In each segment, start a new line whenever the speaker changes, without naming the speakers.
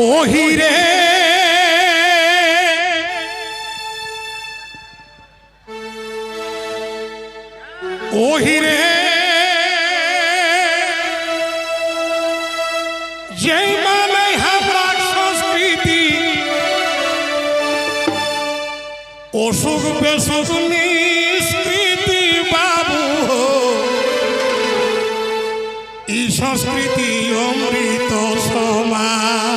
ওহিরে ওহিরে যেই মানে হামরা সংস্কৃতি অসুখ বেসুখ নিষ্কৃতি বাবু এই সংস্কৃতি অমৃত সমান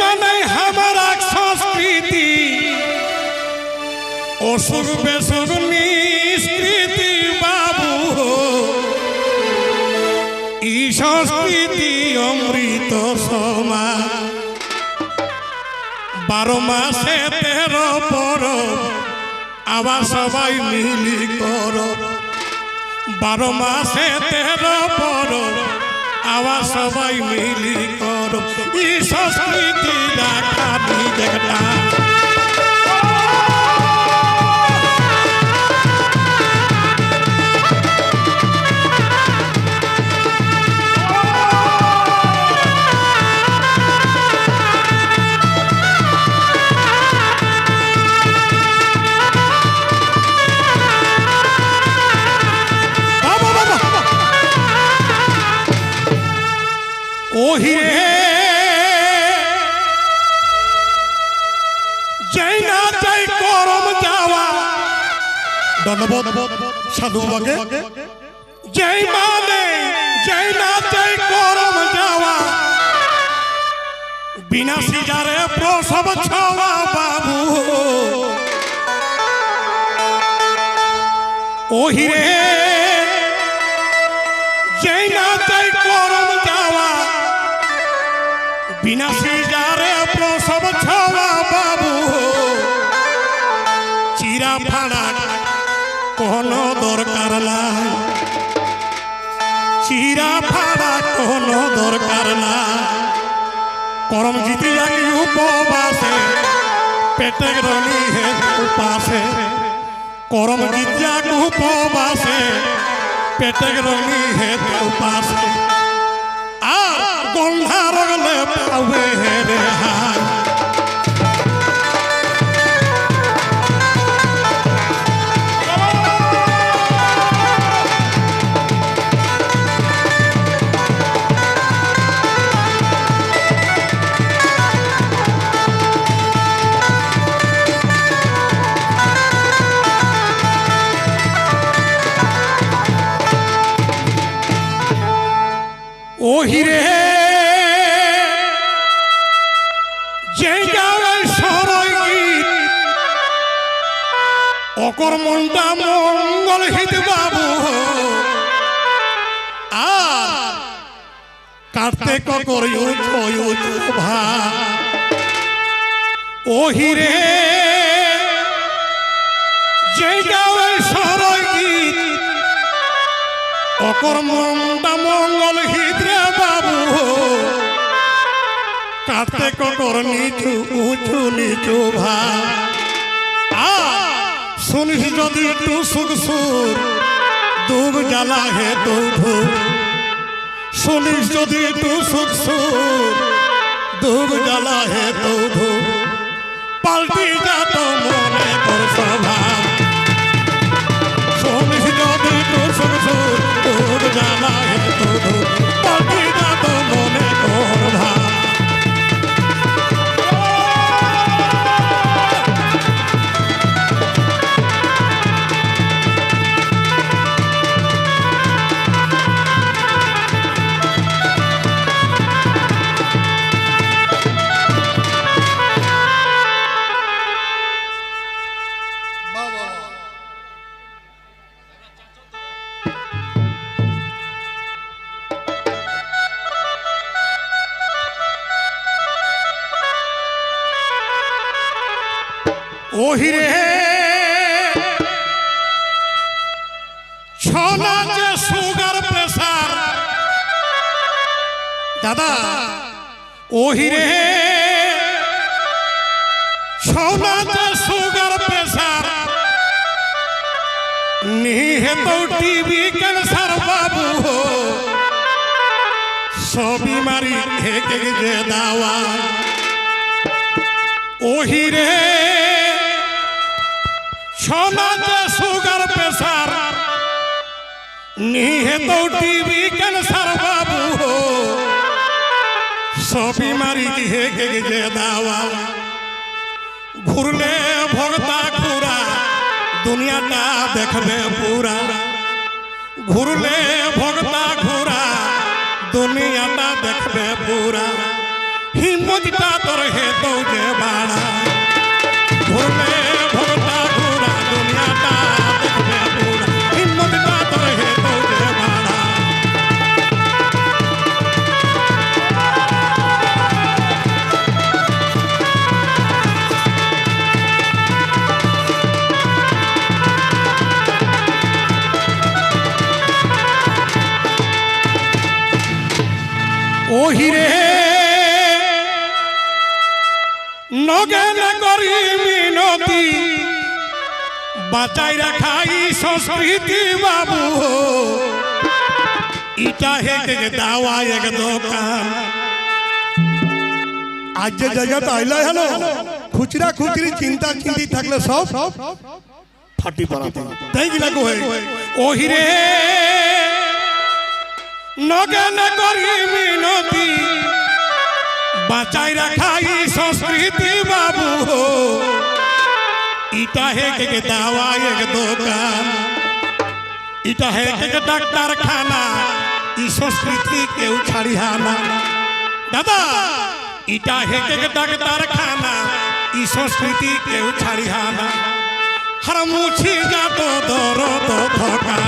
মানে হামারা সংস্কৃতি অসুর বেসুর নিষ্কৃতি বাবু এই সংস্কৃতি অমৃত সমান বারো মাসে তেরো পর আবার সবাই মিলি করো। বারো মাসে তেরো আবার সবাই মিলি করো। এই সংস্কৃতি রাখা নিজেটা বাবা বাবা যাই না যাই করম যাওয়া। ধন্যবাদ সাধু বাগে যাই মানে যাই না যাই করম যাওয়া। বিনা সিজারে প্রসব ছাওয়া বাবু। ওহিরে যেই না তাই করম বিনা সিজারে প্রসব ছাওয়া বাবু। চিরা ফাড়া, কোনো দরকার নাই। চিরা ফাড়া, কোনো দরকার নাই। করম জিতি যাই উপবাসে, পেটে রনি হে উপাসে। করম জিতিয়া উপবাসে, পেটে রনি হে উপাসে। আর গন্ধা ওহিরে যে গাওয়ার সরই গীত। অকর মনটা মঙ্গল হিত বাবু। আর কাটতে ককর ভা ওহিরে যে গাওয়ার অকর মনটা মঙ্গল হিদ্রে বাবু। কাতে ককর নিচু, উঁচু, নিচু ভা আ, শুনিস যদি একটু সুখ সুর দুগ জ্বালা হে দুধু শুনিস যদি একটু সুখ সুর দুগ জ্বালা হে দুধু পাল্টি যা তো মনে কর স্বভাব ওহিরে। ছনা যে সুগার প্রেসার দাদা ওহিরে। ছনা যে সুগার প্রেসার নিহেত টিভি ক্যান্সার বাবু সবই মারি হেকে যে দাওয়া ওহি সমাজ সুগার প্রেসার নিহেত টিভি ক্যান্সার বাবু হো। সবই মারি হেকে যে দাওয়া। ঘুরলে ভগতা ঘুরা দুনিয়াটা দেখবে পুরা। ঘুরলে ভগতা ঘুরা দুনিয়াটা দেখবে পুরা। হিম্মতটা তোর হে যে বাড়া। ওহিরে নগেন করি মিনতি বাঁচাই রাখাই সংস্কৃতি বাবু। ইটা হেকে দাওয়া এক দোকান।
আজ যে জায়গাটা আইলা হলো খুচরা খুচরি চিন্তা চিন্তি থাকলে সব ফাটি পাড়াতে।
তাই কই ওহিরে নগেন করি মিনতি, বাঁচাই রাখাই সংস্কৃতি বাবু ইটা হেকে দাওয়া এক দোকান, ইটা হেকে ডাক্তার খানা ই সংস্কৃতি কেউ ছাড়িয়া না। দাদা, ইটা হেকে ডাক্তার খানা ই সংস্কৃতি কেউ ছাড়িয়া না। হর মুছি মুছি যাত দরদ থকা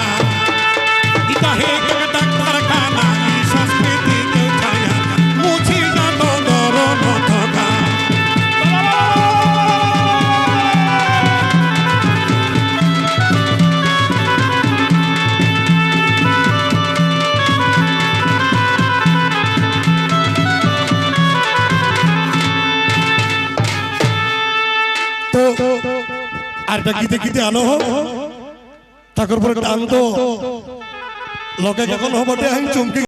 তো আরটা গীতে গীতে আনো হোক তারপর পরে টান তো। লগে যখন হবটে আমি চমকে